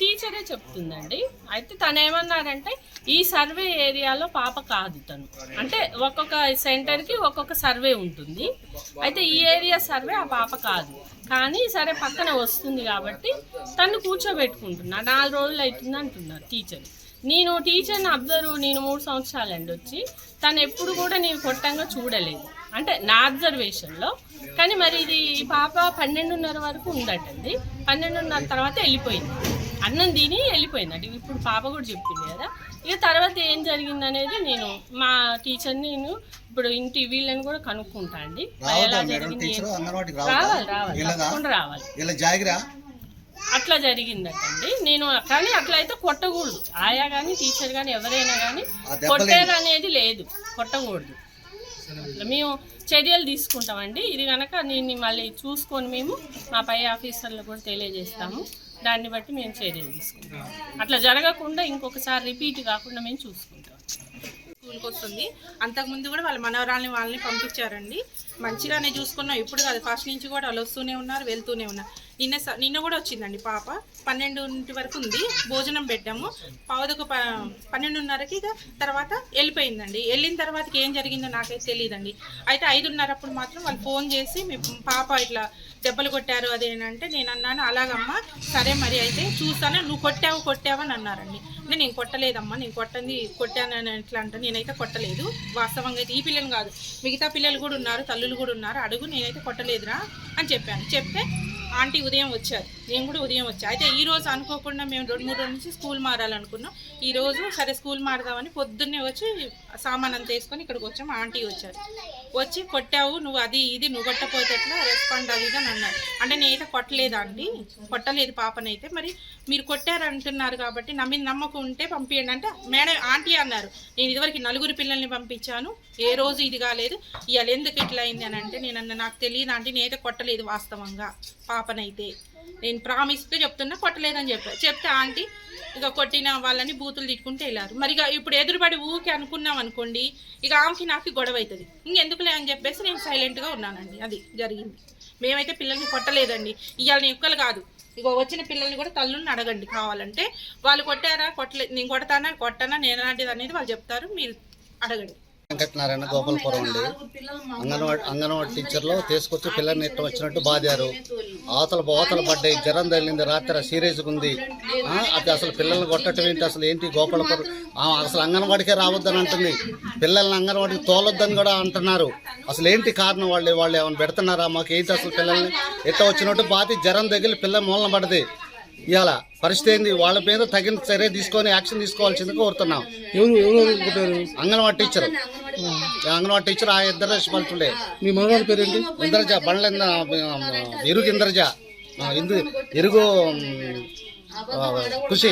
టీచరే చెప్తుందండి. అయితే తను ఏమన్నారంటే ఈ సర్వే ఏరియాలో పాప కాదు తను. అంటే ఒక్కొక్క సెంటర్కి ఒక్కొక్క సర్వే ఉంటుంది. అయితే ఈ ఏరియా సర్వే ఆ పాప కాదు. కానీ సరే పక్కన వస్తుంది కాబట్టి తను కూర్చోబెట్టుకుంటున్నా. నాలుగు రోజులు అవుతుంది అంటున్నారు టీచర్. నేను టీచర్ని అబ్జర్వ్ నేను మూడు సంవత్సరాలండి వచ్చి తను ఎప్పుడు కూడా నేను కొట్టంగా చూడలేదు. అంటే నా అబ్జర్వేషన్లో. కానీ మరి ఇది పాప పన్నెండున్నర వరకు ఉందటండి. పన్నెండున్నర తర్వాత వెళ్ళిపోయింది. అన్నం తిని వెళ్ళిపోయిందండి ఇప్పుడు పాప కూడా చెప్పింది కదా. ఇక తర్వాత ఏం జరిగింది అనేది నేను మా టీచర్ని నేను ఇప్పుడు ఇంటి వీళ్ళని కూడా కనుక్కుంటా అండి. ఎలా జరిగింది రావాలి తప్పకుండా రావాలి. అట్లా జరిగిందటండి. నేను కానీ అట్లా అయితే కొట్టకూడదు. ఆయా కానీ టీచర్ కానీ ఎవరైనా కానీ కొట్టేది అనేది లేదు. కొట్టకూడదు. మేము చర్యలు తీసుకుంటామండి. ఇది కనుక నేను మళ్ళీ చూసుకొని మేము మా పై ఆఫీసర్లు కూడా తెలియజేస్తాము. దాన్ని బట్టి మేము చర్యలు తీసుకుంటాం. అట్లా జరగకుండా ఇంకొకసారి రిపీట్ కాకుండా మేము చూసుకుంటాం. స్కూల్కి వస్తుంది. అంతకుముందు కూడా వాళ్ళ మనవరాల్ని వాళ్ళని పంపించారండి. మంచిగానే చూసుకున్నాం. ఇప్పుడు కాదు ఫస్ట్ నుంచి కూడా వాళ్ళు వస్తూనే ఉన్నారు వెళ్తూనే ఉన్నారు. నిన్న స- నిన్న కూడా వచ్చిందండి పాప. పన్నెండుంటి వరకు ఉంది. భోజనం పెట్టాము. పావుదొక ప పన్నెండున్నరకి ఇక తర్వాత వెళ్ళిపోయిందండి. వెళ్ళిన తర్వాతకి ఏం జరిగిందో నాకైతే తెలియదండి అయితే ఐదున్నర అప్పుడు మాత్రం వాళ్ళు ఫోన్ చేసి మీ పాప ఇట్లా దెబ్బలు కొట్టారు అదేనంటే నేను అన్నాను అలాగమ్మా సరే మరి అయితే చూస్తాను. నువ్వు కొట్టావు కొట్టావు అని అన్నారండి. అంటే నేను కొట్టలేదమ్మా నేను కొట్టంది కొట్టానని ఎట్లా అంటే నేనైతే కొట్టలేదు. వాస్తవంగా అయితే ఈ పిల్లలు కాదు. మిగతా పిల్లలు కూడా ఉన్నారు తల్లులు కూడా ఉన్నారు. అడుగు నేనైతే కొట్టలేదురా అని చెప్పాను. చెప్తే ఆంటీ ఉదయం వచ్చారు. నేను కూడా ఉదయం వచ్చా. అయితే ఈ రోజు అనుకోకుండా మేము రెండు మూడు రోజుల నుంచి స్కూల్ మారాలనుకున్నాం. ఈ రోజు సరే స్కూల్ మారదామని పొద్దున్నే వచ్చి సామాన్ అంతా వేసుకొని ఇక్కడికి వచ్చాం. ఆంటీ వచ్చారు. వచ్చి కొట్టావు నువ్వు అది ఇది నువ్వు కొట్టపోతే ఎట్లా? రెస్పాండ్ అది అని అన్నారు. అంటే నేనైతే కొట్టలేదు అండి? కొట్టలేదు పాపనైతే. మరి మీరు కొట్టారంటున్నారు కాబట్టి నా మీద నమ్మకం ఉంటే పంపించండి అంటే మేడం ఆంటీ అన్నారు. నేను ఇదివరకు నలుగురు పిల్లల్ని పంపించాను. ఏ రోజు ఇది కాలేదు. ఇవాళ ఎందుకు ఇట్లా అయింది అని అంటే నేను అన్న నాకు తెలియదు ఆంటీ. నేనైతే కొట్టలేదు వాస్తవంగా. పాపనైతే నేను ప్రామిస్తో చెప్తున్నా కొట్టలేదని చెప్పా చెప్తే ఆంటీ ఇక కొట్టిన వాళ్ళని బూతులు తిట్టుకుంటే వెళ్ళారు. మరి ఇక ఇప్పుడు ఎదురుపడి ఊకి అనుకున్నాం అనుకోండి ఇక ఆమెకి నాకు గొడవ అవుతుంది ఇంకెందుకులే అని చెప్పేసి నేను సైలెంట్గా ఉన్నానండి. అది జరిగింది. మేమైతే పిల్లల్ని కొట్టలేదండి. ఇవాళ ఒక్కలు కాదు. ఇక వచ్చిన పిల్లల్ని కూడా తల్లుని అడగండి. కావాలంటే వాళ్ళు కొట్టారా కొట్టలే నేను కొడతానా కొట్టనా నేను అలాంటిది అనేది వాళ్ళు చెప్తారు. మీరు అడగండి. వెంకటనారాయణ గోపాలపురం అండి అంగన్వాడి అంగన్వాడి టీచర్లో తీసుకొచ్చి పిల్లల్ని ఇష్టం వచ్చినట్టు బాధారు అవతల బోతల పడ్డాయి. జ్వరం తగిలింది. రాత్రి సీరియస్గా ఉంది. అది అసలు పిల్లల్ని కొట్టడం ఏంటి? అసలు ఏంటి గోపాలపురం ఆ, అసలు అంగన్వాడికే రావద్దని అంటుంది. పిల్లల్ని అంగన్వాడికి తోలొద్దని కూడా అంటున్నారు. అసలు ఏంటి కారణం? వాళ్ళు వాళ్ళు ఏమైనా పెడుతున్నారా? మాకు ఏంటి అసలు పిల్లల్ని? ఎట్ట వచ్చినట్టు బాతి జ్వరం తగిలి పిల్ల మూలన పడది ఇవాళ పరిస్థితి ఏంది? వాళ్ళ మీద తగిన చర్య తీసుకొని యాక్షన్ తీసుకోవాల్సింది కోరుతున్నాం. ఎవరు ఎవరు అంగన్వాడి టీచర్. అంగన్వాడి టీచర్ ఆ ఇద్దరు రెస్పాన్సిబిలిటీ మీ మనవాళ్ళ పేరేంటి? ఇంద్రజ బండ్ల ఇరుగు ఇంద్రజ ఇందు ఇరుగు ఆ, కృషి.